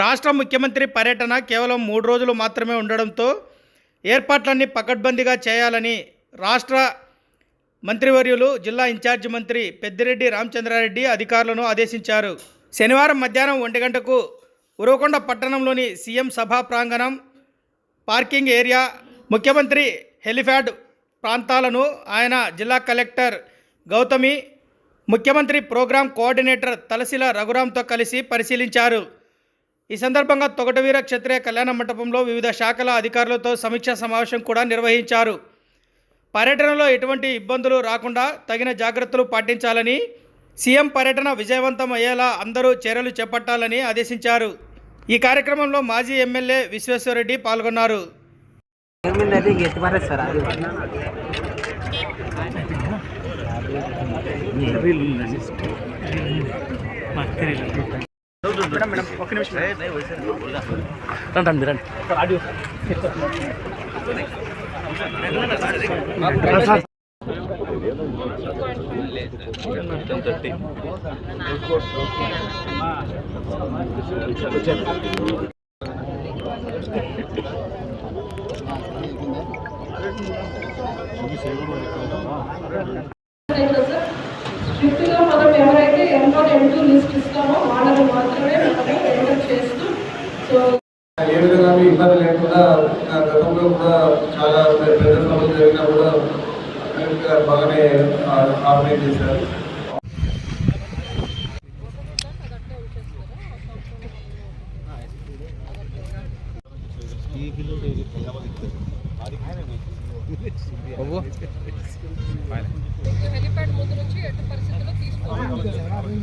రాష్ట్ర ముఖ్యమంత్రి పర్యటన కేవలం మూడు రోజులు మాత్రమే ఉండడంతో ఏర్పాట్లన్నీ పకడ్బందీగా చేయాలని రాష్ట్ర మంత్రివర్యులు జిల్లా ఇన్ఛార్జి మంత్రి పెద్దిరెడ్డి రామచంద్రారెడ్డి అధికారులను ఆదేశించారు. శనివారం మధ్యాహ్నం ఒంటి గంటకు ఉరవకొండ పట్టణంలోని సీఎం సభా ప్రాంగణం పార్కింగ్ ఏరియా ముఖ్యమంత్రి హెలిప్యాడ్ ప్రాంతాలను ఆయన జిల్లా కలెక్టర్ గౌతమి ముఖ్యమంత్రి ప్రోగ్రాం కోఆర్డినేటర్ తలసిల రఘురాంతో కలిసి పరిశీలించారు. ఈ సందర్భంగా తొగటవీర క్షత్రియ కళ్యాణ మండపంలో వివిధ శాఖల అధికారులతో సమీక్షా సమావేశం కూడా నిర్వహించారు. పర్యటనలో ఎటువంటి ఇబ్బందులు రాకుండా తగిన జాగ్రత్తలు పాటించాలని సీఎం పర్యటన విజయవంతం అయ్యేలా అందరూ చర్యలు చేపట్టాలని ఆదేశించారు. ఈ కార్యక్రమంలో మాజీ ఎమ్మెల్యే విశ్వేశ్వరరెడ్డి పాల్గొన్నారు. పారేస్తారు సార్ అది రండి రండి స్ట్రిక్ట్గా మనం ఎవరైతే M one M two list ఇస్తామో వాళ్ళని మాత్రమే సో ఏ విధంగా మీ ఇబ్బంది లేకుండా ఆ, గతంలో కూడా చాలా పెద్ద సభలు జరిగినా కూడా బాగానే ఆ, ఆర్గనైజ్ చేశారు. హెలిప్యాడ్ ముందు నుంచి ఎట్టి పరిస్థితుల్లో తీసుకోవాలి.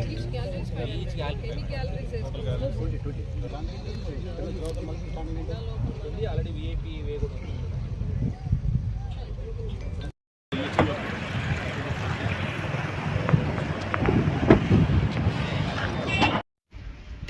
ఈచ్ గ్యాలరీస్ ఎన్ని గ్యాలరీస్ వేసుకోవాలి